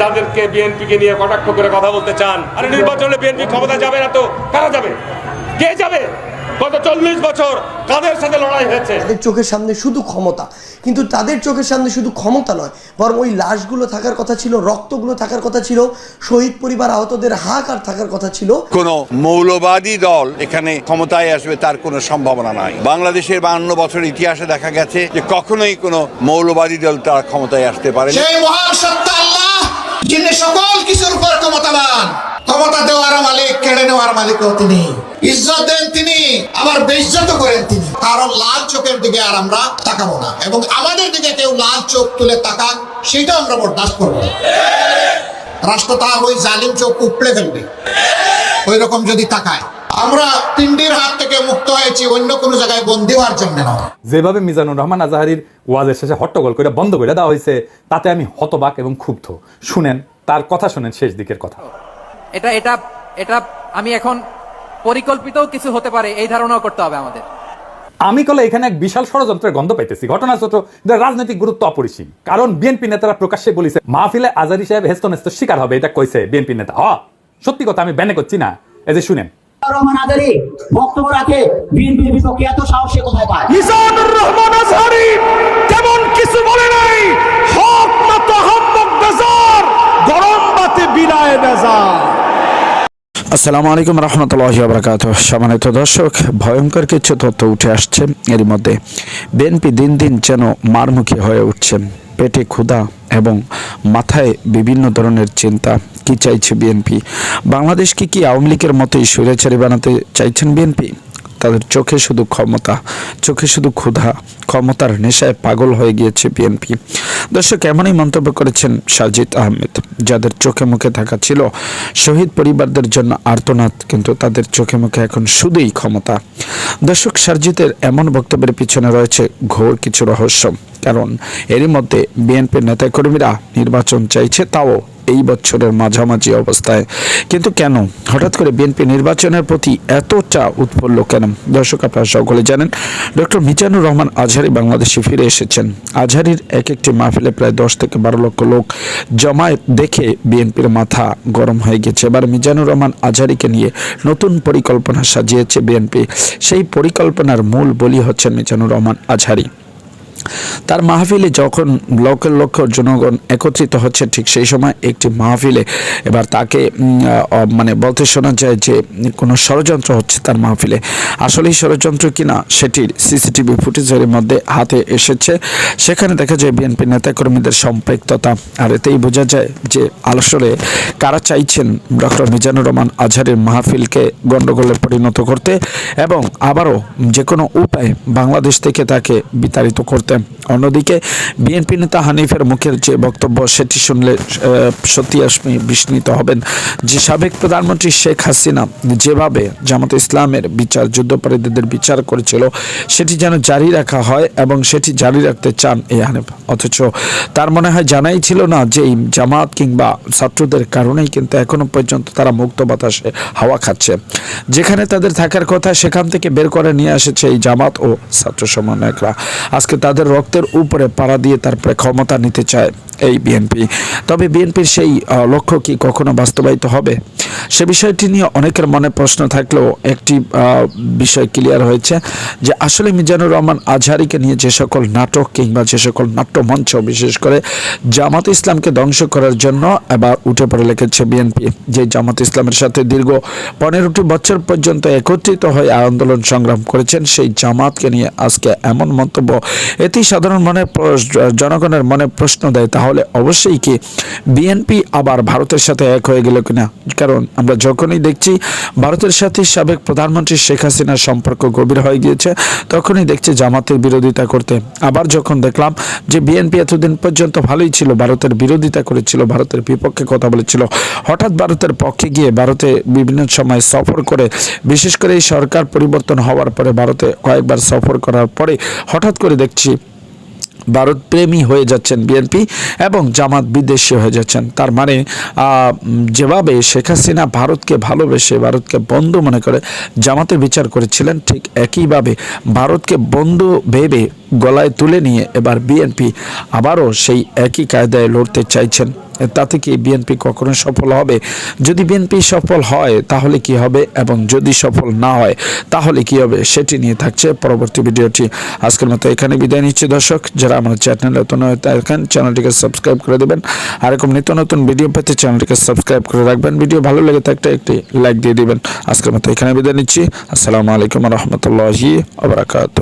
যাদেরকে বিএনপিকে নিয়ে কটাক্ষ করে কথা বলতে চান? আরে নির্বাচনে বিএনপি ক্ষমতা যাবে না তো। কারা যাবে? কে যাবে? গত চল্লিশ বছর কাদের সাথে লড়াই হয়েছে? তাদের চোখের সামনে শুধু ক্ষমতা। কিন্তু তাদের চোখের সামনে শুধু ক্ষমতা নয় বরং ওই লাশগুলো থাকার কথা ছিল রক্তগুলো থাকার কথা ছিল শহীদ পরিবার আহতদের হাহাকার থাকার কথা ছিল। কোনো মৌলবাদী দল এখানে ক্ষমতায় আসবে তার কোনো সম্ভাবনা নাই। বাংলাদেশের বান্ন বছর ইতিহাসে দেখা গেছে যে কখনোই কোনো মৌলবাদী দল তার ক্ষমতায় আসতে পারে সেই যিনি সকল কিছুর উপর ক্ষমতাবান, ক্ষমতা দেওয়ার মালিক, কেড়ে নেওয়ার মালিকও তিনি। ইজ্জত দেন তিনি, আবার বেইজ্জত করেন তিনি। কারণ লাল চোখের দিকে আর আমরা তাকাবো না। এবং আমাদের দিকে কেউ লাল চোখ তুলে তাকাক সেটা আমরা বরদাস্ত করব। রাষ্ট্র তার ওই জালিম চোখ উপড়ে ফেলবে। ওই রকম যদি তাকায়, আমরা তিনটির থেকে মুক্ত হয়েছি অন্য কোনো জায়গায় বন্দী হওয়ার জন্য নয়। যেভাবে মিজানুর রহমান আজাহারির ওয়াজের শেষে হট্টগোল করে বন্ধ করে দেওয়া হয়েছে তাতে আমি হতবাক এবং ক্ষুব্ধ। শুনেন তার কথা শুনেন শেষ দিকের কথা। এটা এটা এটা আমি এখন পরিকল্পিতও কিছু হতে পারে এই ধারণাও করতে হবে আমাদের। আমি কলে এখানে এক বিশাল ষড়যন্ত্রের গন্ধ পাইতেছি। ঘটনাচক্র যার রাজনৈতিক গুরুত্ব অপরিসীম। কারণ বিএনপি নেতারা প্রকাশ্যে বলেছে মাহফিলে আজারি সাহেব হেস্তনেস্ত শিকার হবে এটা কইছে বিএনপি নেতা। হ সত্যি কথা আমি ব্যানে করছি না। এই যে শুনেন রহমান আজারি বক্তব্য রাখে বিএনপির বিপক্ষে এত সাহসে কোথায় পায়? মিজানুর রহমান আজহারি তেমন কিছু বলে নাই। হক মতো হাম্মক বেজার গরম বাতে বিনায় বেজার। আসসালামু আলাইকুম রহমতুল্লাহ সম্মানিত দর্শক ভয়ঙ্কর কিছু তথ্য উঠে আসছে। এর মধ্যে বিএনপি দিন দিন যেন মারমুখী হয়ে উঠছে। পেটে ক্ষুধা এবং মাথায় বিভিন্ন ধরনের চিন্তা। কি চাইছে বিএনপি? বাংলাদেশকে কি আওয়ামী লীগের মতোই স্বৈরাচারী বানাতে চাইছেন বিএনপি? তাদের চোখে শুধু ক্ষমতা, চোখে শুধু ক্ষুধা, ক্ষমতার নেশায় পাগল হয়ে গিয়েছে বিএনপি। দর্শক, এমনই মন্তব্য করেছেন সাজিদ আহমেদ, যাদের চোখে মুখে থাকা ছিল শহীদ পরিবারদের জন্য আর্তনাদ, কিন্তু তাদের চোখে মুখে এখন শুধুই ক্ষমতা। দর্শক, সার্জিতের এমন বক্তব্যের পিছনে রয়েছে ঘোর কিছু রহস্য, কারণ এরই মধ্যে বিএনপির নেতাকর্মীরা নির্বাচন চাইছে, তাও এই বছরের মাঝামাঝি অবস্থায়। কিন্তু কেন? হঠাৎ করে বিএনপি নির্বাচনের প্রতি এতটা উৎফুল্ল কেন? দর্শক, আপনারা সকলে জানেন, ডক্টর মিজানুর রহমান আজহারি বাংলাদেশে ফিরে এসেছেন। আজহারির এক একটি মাহফিলে প্রায় দশ থেকে বারো লক্ষ লোক জমায়েত দেখে বিএনপির মাথা গরম হয়ে গেছে। এবার মিজানুর রহমান আজহারিকে নিয়ে নতুন পরিকল্পনা সাজিয়েছে বিএনপি। সেই পরিকল্পনার মূল বলি হচ্ছেন মিজানুর রহমান আজহারি। তার মাহফিলে যখন লক্ষ লক্ষ জনগণ একত্রিত হচ্ছে, ঠিক সেই সময় একটি মাহফিলে এবার তাকে মানে বলতে শোনা যায় যে কোনো ষড়যন্ত্র হচ্ছে তার মাহফিলে। আসলেই ষড়যন্ত্র কিনা সেটির সিসিটিভি ফুটেজের মধ্যে হাতে এসেছে। সেখানে দেখা যায় বিএনপি নেতাকর্মীদের সম্পৃক্ততা, আর এতেই বোঝা যায় যে আসলে কারা চাইছেন ডক্টর মিজানুর রহমান আজহারের মাহফিলকে গণ্ডগোলে পরিণত করতে এবং আবারও যে কোনো উপায়ে বাংলাদেশ থেকে তাকে বিতাড়িত করতে অন্যদিকে বিএনপি নেতা হানিফের মুখের যে বক্তব্য, সেটি শুনলে সত্যি আপনি বিস্মিত হবেন। যে সাবেক প্রধানমন্ত্রী শেখ হাসিনা যেভাবে জামাত ইসলামের বিচার, যুদ্ধপরাধীদের বিচার করেছিল, সেটি যেন জারি রাখা হয় এবং সেটি জারি রাখতে চান এই হানিফ। অথচ তার মনে হয় জানাই ছিল না যে জামাত কিংবা ছাত্রদের কারণেই কিন্তু এখনও পর্যন্ত তারা মুক্ত বাতাসে হাওয়া খাচ্ছে। যেখানে তাদের থাকার কথা, সেখান থেকে বের করে নিয়ে এসেছে এই জামাত ও ছাত্র সমন্বয়করা। আজকে তাদের রক্তের উপরে পাড়া দিয়ে তারপরে ক্ষমতা নিতে চায় এই বিএনপি। তবে বিএনপির সেই লক্ষ্য কি কখনো বাস্তবায়িত হবে? সে বিষয়টি নিয়ে অনেকের মনে প্রশ্ন থাকলেও একটি বিষয় ক্লিয়ার হয়েছে যে আসলে মিজানুর রহমান আজহারিকে নিয়ে যে সকল নাটক কিংবা যে সকল নাট্যমঞ্চ, বিশেষ করে জামাত ইসলামকে ধ্বংস করার জন্য এবার উঠে পড়ে লেগেছে বিএনপি। যে জামাত ইসলামের সাথে দীর্ঘ পনেরোটি বছর পর্যন্ত একত্রিত হয়ে আন্দোলন সংগ্রাম করেছেন সেই জামাতকে নিয়ে আজকে এমন মন্তব্য। এতেই সাধারণ মনে জনগণের মনে প্রশ্ন দেয়, তাহলে অবশ্যই কি বিএনপি আবার ভারতের সাথে এক হয়ে গেল কিনা? কারণ আমরা যখনই দেখছি ভারতের সাথে সাবেক প্রধানমন্ত্রী শেখ হাসিনার সম্পর্ক গভীর হয়ে গিয়েছে, তখনই দেখছি জামাতের বিরোধিতা করতে। আবার যখন দেখলাম যে বিএনপি এতদিন পর্যন্ত ভালোই ছিল, ভারতের বিরোধিতা করেছিল, ভারতের বিপক্ষে কথা বলেছিল, হঠাৎ ভারতের পক্ষে গিয়ে ভারতে বিভিন্ন সময় সফর করে, বিশেষ করে এই সরকার পরিবর্তন হওয়ার পরে ভারতে কয়েকবার সফর করার পরে হঠাৎ করে দেখছি ভারত প্রেমী হয়ে যাচ্ছেন বিএনপি এবং জামাত বিদেশি হয়ে যাচ্ছেন। তার মানে যেভাবে শেখ হাসিনা ভারতকে ভালোবেসে, ভারতকে বন্ধু মনে করে জামাতের বিচার করেছিলেন, ঠিক একইভাবে ভারতকে বন্ধু ভেবে গলায় তুলে নিয়ে এবার বিএনপি আবারও সেই একই কায়দায় লড়তে চাইছেন। তাতে কি বিএনপি কখনো সফল হবে। যদি বিএনপি সফল হয়, তাহলে কি হবে? এবং যদি সফল না হয়, তাহলে কি হবে? সেটি নিয়ে থাকছে পরবর্তী ভিডিওটি। আজকের মতো এখানে বিদায় নিচ্ছি দর্শক। যারা আমার চ্যানেলে নতুন হয়ে থাকেন, চ্যানেলটিকে সাবস্ক্রাইব করে দেবেন। আর এরকম নিত্য নতুন ভিডিও পেতে চ্যানেলটিকে সাবস্ক্রাইব করে রাখবেন। ভিডিও ভালো লেগে থাকলে একটি লাইক দিয়ে দিবেন। আজকের মতো এখানে বিদায় নিচ্ছি। আসসালামু আলাইকুম রহমতুল্লাহি আবরাকাত